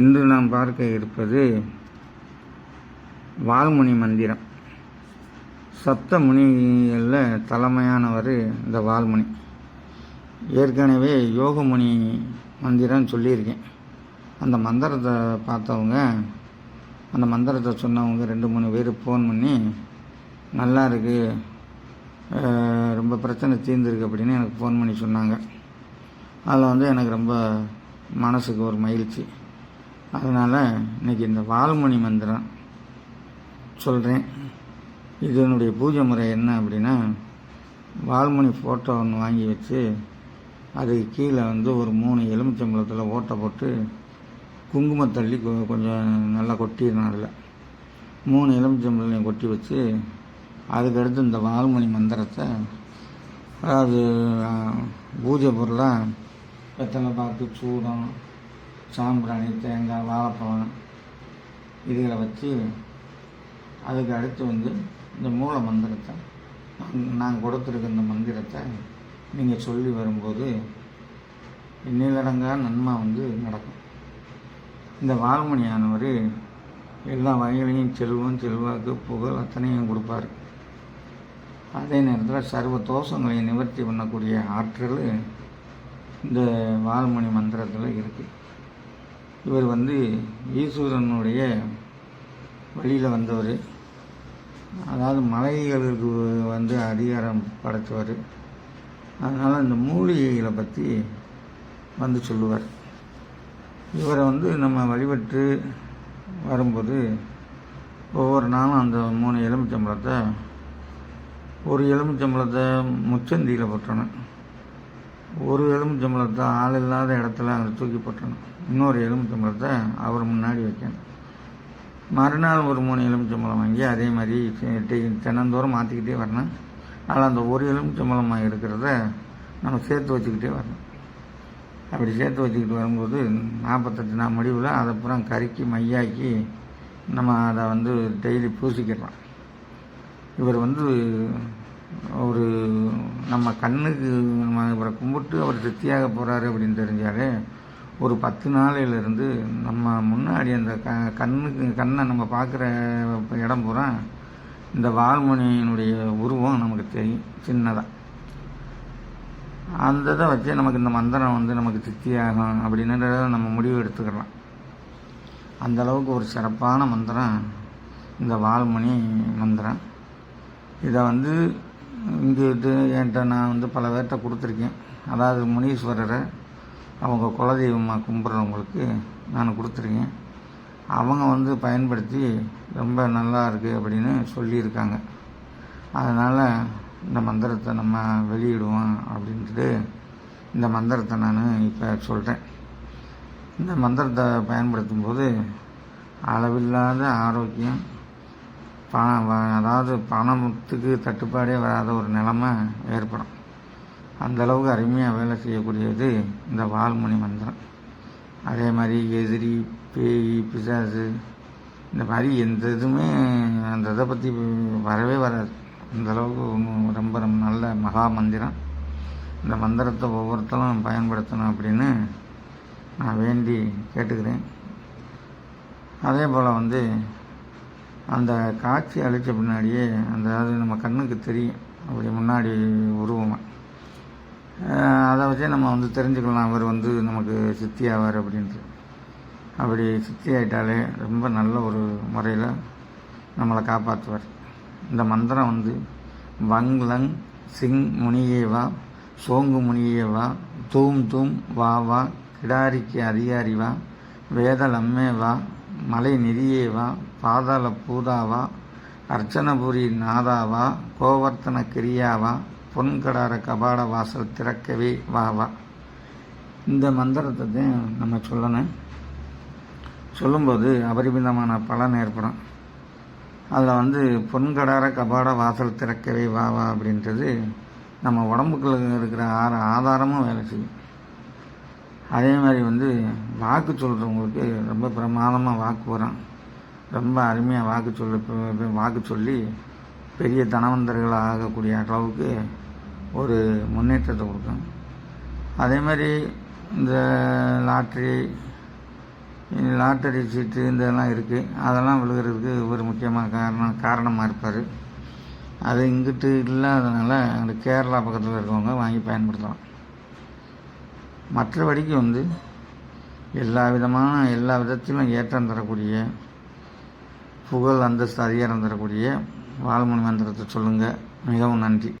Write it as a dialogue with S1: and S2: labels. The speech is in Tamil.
S1: இன்று நாம் பார்க்க இருப்பது வால்முனி மந்திரம். சப்த முனிகளில் தலைமையானவர் இந்த வால்முனி. ஏற்கனவே யோகமுனி மந்திரம் சொல்லியிருக்கேன். அந்த மந்திரத்தை பார்த்தவங்க அந்த மந்திரத்தை சொன்னவங்க ரெண்டு மூணு பேர் ஃபோன் பண்ணி நல்லா இருக்கு ரொம்ப பிரச்சனை தீர்ந்துருக்கு அப்படின்னு எனக்கு ஃபோன் பண்ணி சொன்னாங்க. அதில் வந்து எனக்கு ரொம்ப மனசுக்கு ஒரு மகிழ்ச்சி. அதனால் இன்னைக்கு இந்த வால்மணி மந்திரம் சொல்கிறேன் இதனுடைய பூஜை முறை என்ன அப்படின்னா வால்மணி ஃபோட்டோ ஒன்று வாங்கி வச்சு அதுக்கு கீழே வந்து ஒரு மூணு எலுமிச்சம்பழத்தில் ஓட்டை போட்டு குங்குமத்தள்ளி தள்ளி கொஞ்சம் நல்லா கொட்டிடணும் அதில். மூணு எலுமிச்சம்பழம் கொட்டி வச்சு அதுக்கடுத்து இந்த வால்மணி மந்திரத்தை அதாவது பூஜை பொருளாக வெத்தலை பாக்கு சூடம் சாம்பிராணி தேங்காய் வாழைப்பழம் இதுகளை வச்சு அதுக்கு அடுத்து வந்து இந்த மூல மந்திரத்தை நான் கொடுத்துருக்க இந்த மந்திரத்தை நீங்கள் சொல்லி வரும்போது எண்ணிலடங்கா நன்மை வந்து நடக்கும். இந்த வால்மணியானவர் எல்லா வகைகளையும் செல்வம் செல்வாக்கு புகழ் அத்தனையும் கொடுப்பார். அதே நேரத்தில் சர்வ தோஷங்களை நிவர்த்தி பண்ணக்கூடிய ஆற்றல் இந்த வால்மணி மந்திரத்தில் இருக்குது இவர் வந்து ஈஸ்வரனுடைய வழியில் வந்தவர். அதாவது மலைகளுக்கு வந்து அதிகாரம் படைத்தவர். அதனால் இந்த மூலிகைகளை பற்றி வந்து சொல்லுவார். இவரை வந்து நம்ம வழிபட்டு வரும்போது ஒவ்வொரு நாளும் அந்த மூணு எலுமிச்சம்பழத்தை ஒரு எலுமிச்சம்பழத்தை முச்சந்தியில் போட்டணும் ஒரு எலுமிச்சம்பழத்தை ஆள் இல்லாத இடத்துல அங்கே தூக்கி போட்டணும். இன்னொரு எலுமிச்சம்பழத்தை அவர் முன்னாடி வைக்கணும். மறுநாள் ஒரு மூணு எலுமிச்சம்பழம் வாங்கி அதே மாதிரி தினந்தோறும் மாற்றிக்கிட்டே வரணும். அதில் அந்த ஒரு எலுமிச்சம்பழமாக இருக்கிறத நம்ம சேர்த்து வச்சுக்கிட்டே வரணும். அப்படி சேர்த்து வச்சுக்கிட்டு வரும்போது நாற்பத்தெட்டு நாள் முடிவில் அதை பூரா கருக்கி மையாக்கி நம்ம அதை வந்து டெய்லி பூசிக்கலாம் இவர் வந்து ஒரு நம்ம கண்ணுக்கு நம்ம இவரை கும்பிட்டு அவர் திருப்தியாக போகிறாரு அப்படின்னு தெரிஞ்சாலே ஒரு பத்து நாளையிலேருந்து நம்ம முன்னாடி அந்த க கண்ணுக்கு கண்ணை நம்ம பார்க்குற இடம் பூரா இந்த வால்முனியினுடைய உருவம் நமக்கு தெரியும் சின்னதாக அந்த இதை வச்சு நமக்கு இந்த மந்திரம் வந்து நமக்கு சித்தியாகும் அப்படின்றத நம்ம முடிவு எடுத்துக்கலாம். அந்த அளவுக்கு ஒரு சிறப்பான மந்திரம் இந்த வால்மணி மந்திரம். இதை வந்து இங்கே என்கிட்ட நான் வந்து பல பேர்கிட்ட கொடுத்துருக்கேன். அதாவது முனீஸ்வரரை அவங்க குலதெய்வமாக கும்பிட்றவங்களுக்கு நான் கொடுத்துருக்கேன். அவங்க வந்து பயன்படுத்தி ரொம்ப நல்லா இருக்குது அப்படின்னு சொல்லியிருக்காங்க. அதனால் இந்த மந்திரத்தை நம்ம வெளியிடுவோம் அப்படின்ட்டு இந்த மந்திரத்தை நான் இப்போ சொல்கிறேன் இந்த மந்திரத்தை பயன்படுத்தும் போது அளவில்லாத ஆரோக்கியம் பணம் அதாவது பணத்துக்கு தட்டுப்பாடே வராத ஒரு நிலைமை ஏற்படும். அந்தளவுக்கு அருமையாக வேலை செய்யக்கூடியது இந்த வால்மணி மந்திரம். அதே மாதிரி எதிரி பேய் பிசாசு இந்த மாதிரி எந்த இதுவுமே அந்த இதை பற்றி வரவே வராது. அந்தளவுக்கு ரொம்ப ரொம்ப நல்ல மகா மந்திரம். இந்த மந்திரத்தை ஒவ்வொருத்தரும் பயன்படுத்தணும் அப்படின்னு நான் வேண்டி கேட்டுக்கிறேன். அதே போல் வந்து அந்த காட்சி அழிச்ச பின்னாடியே அந்த அது நம்ம கண்ணுக்கு தெரியும். அப்படி முன்னாடி உருவமாக அதை வச்சே நம்ம வந்து தெரிஞ்சுக்கலாம். அவர் வந்து நமக்கு சித்தி ஆவார் அப்படின்ட்டு. அப்படி சித்தி ஆயிட்டாலே ரொம்ப நல்ல ஒரு முறையில் நம்மளை காப்பாற்றுவார். இந்த மந்திரம் வந்து வங்லங் சிங் முனியேவா சோங்கு முனியேவா தூம் தூம் வா வா கிடாரிக்கு அதிகாரி வா வேதல் அம்மேவா மலை நெறியேவா பாதாள பூதாவா அர்ச்சனபுரி நாதாவா கோவர்த்தன கிரியாவா பொன்கடார கபாட வாசல் திறக்கவே வா வா. இந்த மந்திரத்தை தான் நம்ம சொல்லணும். சொல்லும்போது அபரிமிதமான பலன் ஏற்படும். அதில் வந்து பொன்கடார கபாட வாசல் திறக்கவே வா வா அப்படின்றது நம்ம உடம்புக்குள்ள இருக்கிற ஆற ஆதாரமும் வேலை செய்யும். அதே மாதிரி வந்து வாக்கு சொல்கிறவங்களுக்கு ரொம்ப பிரமாதமாக வாக்கு வரும் ரொம்ப அருமையாக வாக்கு சொல்லி வாக்கு சொல்லி பெரிய தனவந்தர்கள் ஆகக்கூடிய அளவுக்கு ஒரு முன்னேற்றத்தை கொடுக்கும். அதே மாதிரி இந்த லாட்ரி லாட்டரி சீட்டு இதெல்லாம் இருக்குது அதெல்லாம் விழுகிறதுக்கு ஒரு முக்கியமான காரணம் காரணமாக இருப்பார். அது இங்கிட்டு இல்லாதனால அந்த கேரளா பக்கத்தில் இருக்கவங்க வாங்கி பயன்படுத்தலாம். மற்றபடிக்கு வந்து எல்லா விதமான எல்லா விதத்திலும் ஏற்றம் தரக்கூடிய புகழ் அந்தஸ்து அதிகாரம் தரக்கூடிய வால்மணி மந்திரத்தை சொல்லுங்கள் மிகவும் நன்றி.